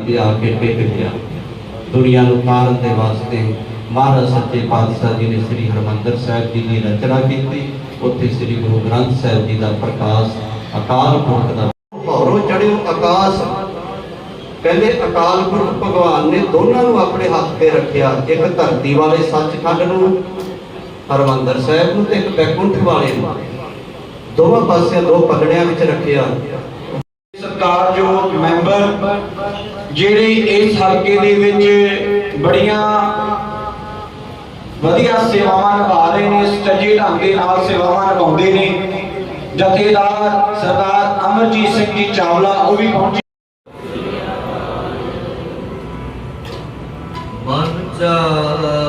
ਦੇ ਆ ਕੇ ਟਿਕ ਗਿਆ ਦੁਨੀਆ ਨੂੰ ਪਾਲਣ ਦੇ ਵਾਸਤੇ ਮਹਾਰਾਜ ਸੱਚੇ ਪਾਤਸ਼ਾਹ ਜੀ ਨੇ ਸ੍ਰੀ ਹਰਮੰਦਰ ਸਾਹਿਬ ਜੀ ਦੀ ਰਚਨਾ ਕੀਤੀ। ਉੱਥੇ ਸ੍ਰੀ ਗੁਰੂ ਗ੍ਰੰਥ ਸਾਹਿਬ ਜੀ ਦਾ ਪ੍ਰਕਾਸ਼ ਅਕਾਲ ਪੁਰਖ ਦਾ ਭੌਰੋਂ ਚੜਿਓ ਆਕਾਸ਼। ਕਹਿੰਦੇ ਅਕਾਲ ਪੁਰਖ ਭਗਵਾਨ ਨੇ ਦੋਨਾਂ ਨੂੰ ਆਪਣੇ ਹੱਥ ਤੇ ਰੱਖਿਆ, ਇੱਕ ਧਰਤੀ ਵਾਲੇ ਸੱਚਖੰਡ ਨੂੰ, ਹਰਮੰਦਰ ਸਾਹਿਬ ਨੂੰ ਤੇ ਇੱਕ ਬੈਕੁੰਠ ਵਾਲੇ ਨੂੰ। ਦੋਵਾਂ ਪਾਸਿਆਂ ਦੋ ਪਗੜਿਆਂ ਵਿੱਚ ਰੱਖਿਆ। ਸਤਿਕਾਰਯੋਗ ਮੈਂਬਰ ਜਿਹੜੇ ਇਸ ਹਲਕੇ ਦੇ ਵਿੱਚ ਬੜੀਆਂ ਵਧੀਆ ਸੇਵਾਵਾਂ ਨਿਭਾ ਰਹੇ ਨੇ ਸੱਚੇ ਢੰਗ ਦੇ ਨਾਲ ਸੇਵਾਵਾਂ ਨਿਭਾਉਂਦੇ ਨੇ, ਜਥੇਦਾਰ ਸਰਦਾਰ ਅਮਰਜੀਤ ਸਿੰਘ ਜੀ ਚਾਵਲਾ, ਉਹ ਵੀ ਪਹੁੰਚੇ। ਮਨ ਚਾਉ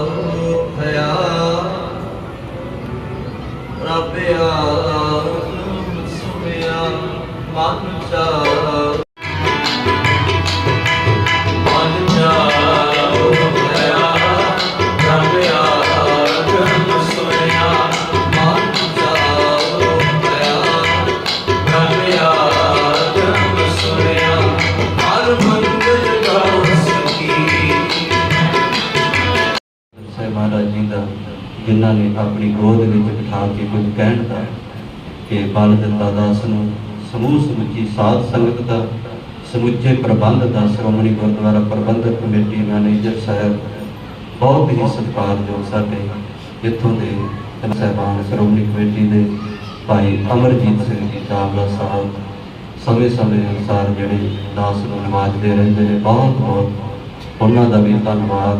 ਜਿਨ੍ਹਾਂ ਨੇ ਆਪਣੀ ਗੋਦ ਵਿੱਚ ਬਿਠਾ ਕੇ ਕੁਝ ਕਹਿਣ ਦਾ ਕਿ ਬਲ ਦਿੱਤਾ ਦਾਸ ਨੂੰ ਸਮੂਹ ਸਮੁੱਚੀ ਸਾਧ ਸੰਗਤ ਦਾ ਸਮੁੱਚੇ ਪ੍ਰਬੰਧ ਦਾ ਸ਼੍ਰੋਮਣੀ ਗੁਰਦੁਆਰਾ ਪ੍ਰਬੰਧਕ ਕਮੇਟੀ ਮੈਨੇਜਰ ਸਾਹਿਬ ਬਹੁਤ ਹੀ ਸਤਿਕਾਰਯੋਗ ਸਾਡੇ ਇੱਥੋਂ ਦੇ ਸਾਹਿਬਾਨ ਸ਼੍ਰੋਮਣੀ ਕਮੇਟੀ ਦੇ ਭਾਈ ਅਮਰਜੀਤ ਸਿੰਘ ਜੀ ਚਾਵਲਾ ਸਾਹਿਬ ਸਮੇਂ ਸਮੇਂ ਅਨੁਸਾਰ ਜਿਹੜੇ ਦਾਸ ਨੂੰ ਨਵਾਜਦੇ ਰਹਿੰਦੇ ਨੇ ਬਹੁਤ ਬਹੁਤ ਉਹਨਾਂ ਦਾ ਵੀ ਧੰਨਵਾਦ।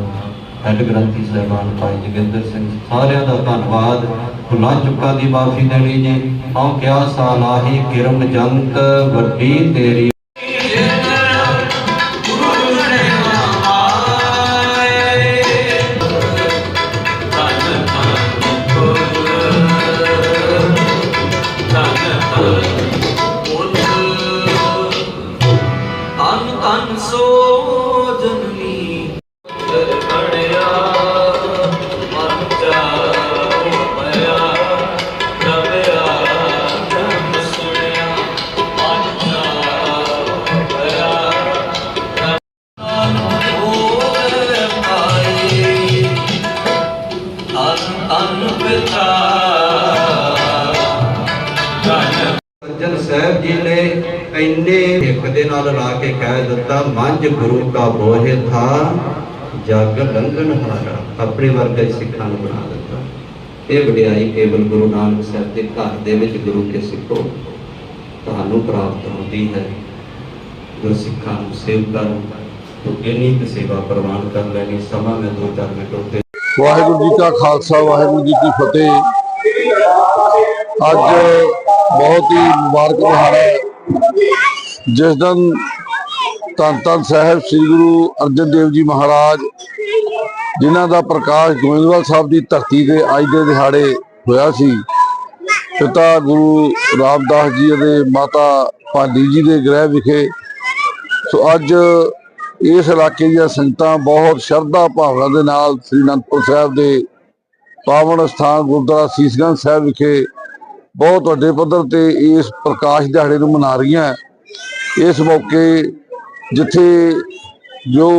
ਹੈਡ ਗ੍ਰੰਥੀ ਸਾਹਿਬਾਨ ਭਾਈ ਜੋਗਿੰਦਰ ਸਿੰਘ, ਸਾਰਿਆਂ ਦਾ ਧੰਨਵਾਦ। ਭੁੱਲਾਂ ਚੁੱਕਾਂ ਦੀ ਮਾਫੀ ਦੇਣੀ ਜੀ ਹਉ ਕਿਆ ਸਾਲਾਹੀ ਕਿਰਮ ਜੰਤ, ਵੱਡੀ ਤੇਰੀ ਅਨ ਸੱਜਣ ਸਾਹਿਬ ਇੱਕ ਦੇ ਨਾਲ ਲਾ ਕੇ ਕਹਿ ਦਿੱਤਾ, ਮੰਝ ਗੁਰੂ ਕਾ ਬੋਹਿ ਥਾ, ਜਗ ਲੰਘਣ ਹਾਰਾ ਆਪਣੇ ਵਰਗਾ ਸਿੱਖਾਂ ਨੂੰ ਬਣਾ ਦਿੱਤਾ। ਇਹ ਵਡਿਆਈ ਕੇਵਲ ਗੁਰੂ ਨਾਨਕ ਸਾਹਿਬ ਦੇ ਘਰ ਦੇ ਵਿੱਚ ਗੁਰੂ ਕੇ ਸਿੱਖੋ, ਤੁਹਾਨੂੰ ਪ੍ਰਾਪਤ ਹੁੰਦੀ ਹੈ। ਗੁਰ ਨੂੰ ਸੇਵਕਾਂ ਨੂੰ ਤੋਂ ਇੰਨੀ ਕੁ ਸੇਵਾ ਪ੍ਰਵਾਨ ਕਰ ਲੈਣੀ ਸਮਾਂ ਮੈਂ ਦੋ ਚਾਰ ਮਿੰਟ ਉੱਤੇ ਵਾਹਿਗੁਰੂ ਜੀ ਕਾ ਖਾਲਸਾ, ਵਾਹਿਗੁਰੂ ਜੀ ਕੀ ਫਤਿਹ। ਅੱਜ ਬਹੁਤ ਹੀ ਮੁਬਾਰਕ ਦਿਹਾੜਾ ਹੈ। ਜਿਸ ਦਿਨ ਧੰਨ ਧੰਨ ਸਾਹਿਬ ਸ੍ਰੀ ਗੁਰੂ ਅਰਜਨ ਦੇਵ ਜੀ ਮਹਾਰਾਜ, ਜਿਨ੍ਹਾਂ ਦਾ ਪ੍ਰਕਾਸ਼ ਗੋਇੰਦਵਾਲ ਸਾਹਿਬ ਦੀ ਧਰਤੀ ਤੇ ਅੱਜ ਦੇ ਦਿਹਾੜੇ ਹੋਇਆ ਸੀ, ਪਿਤਾ ਗੁਰੂ ਰਾਮਦਾਸ ਜੀ ਅਤੇ ਮਾਤਾ ਭਾਨੀ ਜੀ ਦੇ ਗ੍ਰਹਿ ਵਿਖੇ, ਸੋ ਅੱਜ ਇਸ ਇਲਾਕੇ ਦੀਆਂ ਸੰਗਤਾਂ ਬਹੁਤ ਸ਼ਰਧਾ ਭਾਵਨਾ ਦੇ ਨਾਲ ਸ੍ਰੀ ਅਨੰਦਪੁਰ ਸਾਹਿਬ ਦੇ ਪਾਵਨ ਸਥਾਨ ਗੁਰਦੁਆਰਾ ਸੀਸਗੰਜ ਸਾਹਿਬ ਵਿਖੇ ਬਹੁਤ ਵੱਡੇ ਪੱਧਰ ਤੇ ਇਸ ਪ੍ਰਕਾਸ਼ ਦਿਹਾੜੇ ਨੂੰ ਮਨਾ ਰਹੀਆਂ ਹੈ। ਇਸ ਮੌਕੇ ਜਿੱਥੇ ਜੋ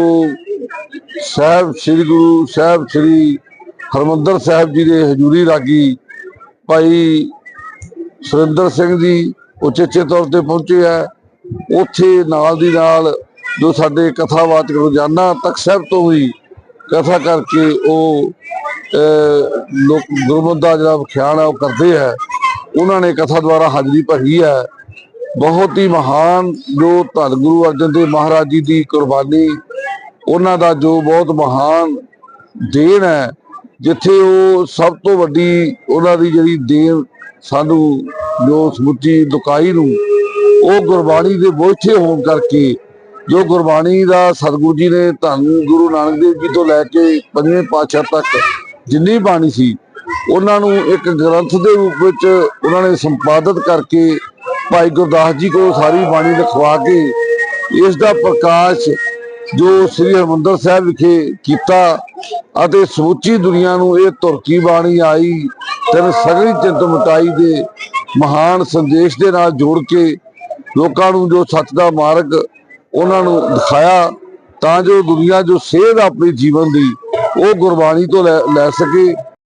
ਸਾਹਿਬ ਸ੍ਰੀ ਗੁਰੂ ਸਾਹਿਬ ਸ੍ਰੀ ਹਰਮੰਦਰ ਸਾਹਿਬ ਜੀ ਦੇ ਹਜ਼ੂਰੀ ਰਾਗੀ ਭਾਈ ਸੁਰਿੰਦਰ ਸਿੰਘ ਜੀ ਉਚੇਚੇ ਤੌਰ ਤੇ ਪਹੁੰਚੇ ਹੈ ਉੱਥੇ ਨਾਲ ਦੀ ਨਾਲ ਜੋ ਸਾਡੇ ਕਥਾਵਾਚਕ ਰੋਜ਼ਾਨਾ ਤੱਕ ਸਾਹਿਬ ਤੋਂ ਵੀ ਕਥਾ ਕਰਕੇ ਉਹ ਅਹ, ਲੋਕ ਗੁਰਮਤਿ ਦਾ ਜਿਹੜਾ ਵਿਖਿਆਨ ਹੈ ਉਹ ਕਰਦੇ ਹੈ ਉਹਨਾਂ ਨੇ ਕਥਾ ਦੁਆਰਾ ਹਾਜ਼ਰੀ ਭਰੀ ਹੈ। ਬਹੁਤ ਹੀ ਮਹਾਨ ਜੋ ਧੰਨ ਗੁਰੂ ਅਰਜਨ ਦੇਵ ਮਹਾਰਾਜ ਜੀ ਦੀ ਕੁਰਬਾਨੀ, ਉਹਨਾਂ ਦਾ ਜੋ ਬਹੁਤ ਮਹਾਨ ਦੇਣ ਹੈ, ਜਿੱਥੇ ਉਹ ਸਭ ਤੋਂ ਵੱਡੀ ਉਹਨਾਂ ਦੀ ਜਿਹੜੀ ਦੇਣ ਸਾਨੂੰ ਜੋ ਸਮੁੱਚੀ ਦੁਕਾਈ ਨੂੰ, ਉਹ ਗੁਰਬਾਣੀ ਦੇ ਬੋਝੇ ਹੋਣ ਕਰਕੇ, ਜੋ ਗੁਰਬਾਣੀ ਦਾ ਸਤਿਗੁਰੂ ਜੀ ਨੇ ਧੰਨ ਗੁਰੂ ਨਾਨਕ ਦੇਵ ਜੀ ਤੋਂ ਲੈ ਕੇ ਪੰਜਵੇਂ ਪਾਤਸ਼ਾਹ ਤੱਕ ਜਿੰਨੀ ਬਾਣੀ ਸੀ ਉਹਨਾਂ ਨੂੰ ਇੱਕ ਗ੍ਰੰਥ ਦੇ ਰੂਪ ਵਿੱਚ ਉਹਨਾਂ ਨੇ ਸੰਪਾਦਿਤ ਕਰਕੇ ਭਾਈ ਗੁਰਦਾਸ ਜੀ ਕੋਲ ਸਾਰੀ ਬਾਣੀ ਲਿਖਵਾ ਕੇ ਇਸ ਦਾ ਪ੍ਰਕਾਸ਼ ਜੋ ਸ੍ਰੀ ਹਰਿਮੰਦਰ ਸਾਹਿਬ ਵਿਖੇ ਕੀਤਾ ਅਤੇ ਸਮੁੱਚੀ ਦੁਨੀਆ ਨੂੰ ਇਹ ਤੁਰਕੀ ਬਾਣੀ ਆਈ, ਤਨ ਸਗਲੀ ਚਿੰਤ ਮਟਾਈ ਦੇ ਮਹਾਨ ਸੰਦੇਸ਼ ਦੇ ਨਾਲ ਜੋੜ ਕੇ ਲੋਕਾਂ ਨੂੰ ਜੋ ਸੱਚ ਦਾ ਮਾਰਗ ਉਹਨਾਂ ਨੂੰ ਦਿਖਾਇਆ, ਤਾਂ ਜੋ ਦੁਨੀਆ ਜੋ ਸੇਧ ਆਪਣੇ ਜੀਵਨ ਦੀ ਉਹ ਗੁਰਬਾਣੀ ਤੋਂ ਲੈ ਲੈ ਸਕੇ।